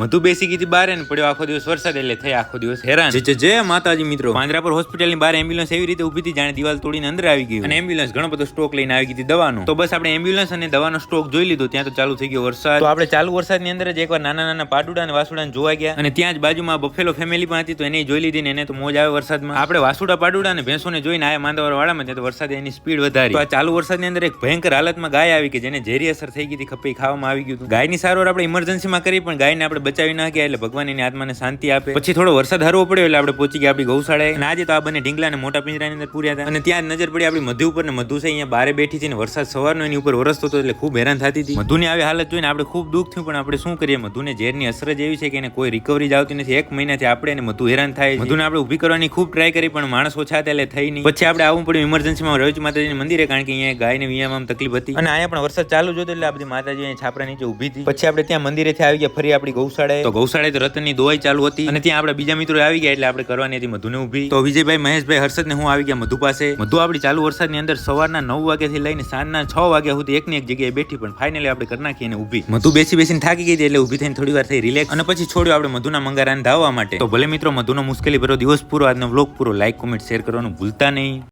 મધુ બેસી ગઈ બારે ને પડ્યો આખો દિવસ વરસાદ એટલે થઈ આખો દિવસ હેરાન. જે માતાજી મિત્રો. પાંજરાપુર હોસ્પિટલની બહાર એમ્બ્યુલન્સ એવી રીતે ઊભી હતી જાણે દિવાલ તોડીને અંદર આવી ગઈ અને એમ્બ્યુલન્સ ઘણો બધો સ્ટોક લઈને આવી ગઈ હતી દવાનો. તો બસ આપણે એમ્બ્યુલન્સ અને દવાનો સ્ટોક જોઈ લીધો. ત્યાં તો ચાલુ થઈ ગયો વરસાદ. તો આપણે ચાલુ વરસાદની અંદર જ એકવાર નાના નાના પાટુડા અને વાસુડા જોવા ગયા. અને ત્યાં જ બાજુમાં બફેલો ફેમિલી પણ હતી તો એને જોઈ લીધી ને એને તો મોજ આવે વરસાદમાં. આપણે વાસુડા પાડુડા અને ભેંસોને જોઈને આયા માંદાવર વાળામાં ત્યાં તો વરસાદે એની સ્પીડ વધારી. તો આ ચાલુ વરસાદની અંદર એક ભયંકર હાલતમાં ગાય આવી કે જેને ઝેરી અસર થઈ ગઈ હતી ખપી ખાવામાં આવી ગયું ગાયની સારવાર આપણે ઇમરજન્સીમાં કરી પણ ગાયને આપણે બચાવી નાખ્યા એટલે ભગવાન એની આત્માને શાંતિ આપે. પછી થોડો વરસાદ હરવો પડ્યો એટલે આપણે પહોંચી ગયા આપણી ગૌશાળાએ. અને આજે તો આ બંને ઢીંગલા અને મોટા પિંજરાની અંદર પૂર્યા હતા. અને ત્યાં જ નજર પડી આપણી મધુ ઉપર ને મધુ છે અહીંયા બારે બેઠી છે ને વરસાદ સવારનો એની ઉપર વરસતો હતો એટલે ખૂબ હેરાન થતી હતી. મધુની આવી હાલત જોઈને આપણે ખૂબ દુઃખ થયું પણ આપણે શું કરીએ? મધુને ઝેરની અસર જ એવી છે કે એને કોઈ રિકવરી જ આવતી નથી. એક મહિનાથી આપણે એને મધુ હેરાન થાય મધુને આપણે ઊભી કરવાની ખૂબ ટ્રાય કરી પણ માણસ ઓછા હતા એટલે થઈ નહીં. પછી આપણે આવવું પડ્યું ઇમરજન્સીમાં રવિ માતાજીના મંદિરે કારણ કે અહીંયા ગાયને વિયામાં તકલીફ હતી. અને અહીંયા પણ વરસાદ ચાલુ જોતો એટલે આ બધી માતાજી અહીંયા છાપરા નીચે ઊભી હતી. પછી આપણે ત્યાં મંદિરેથી આવી ગયા ફરી આપણી ગૌશાળાએ તો ગૌશાળે તો રતનની દોવાઈ ચાલુ હતી અને ત્યાં આપણે બીજા મિત્રો આવી ગયા એટલે આપણે કરવાની હતી મધુને ઊભી. તો વિજયભાઈ, મહેશભાઈ હર્ષદ ને હું આવી ગયા મધુ પાસે. મધુ આપણી ચાલુ વરસાદની અંદર સવારના નવ વાગ્યાથી લઈને સાંજના છ વાગ્યા સુધી એકની એક જગ્યાએ બેઠી પણ ફાઇનલી આપણે કરી નાખી એને ઊભી. મધુ બેસી બેસીને થાકી ગઈ એટલે ઊભી થઈને થોડી વાર થઈ રિલેક્સ અને પછી છોડ્યો આપણે મધુના મંગારાને ધાવવા માટે. તો ભલે મિત્રો, મધુનો મુશ્કેલી ભરો દિવસ પૂરો. આજનો વ્લોગ પૂરો. લાઈક કોમેન્ટ શેર કરવાનું ભૂલતા નહીં.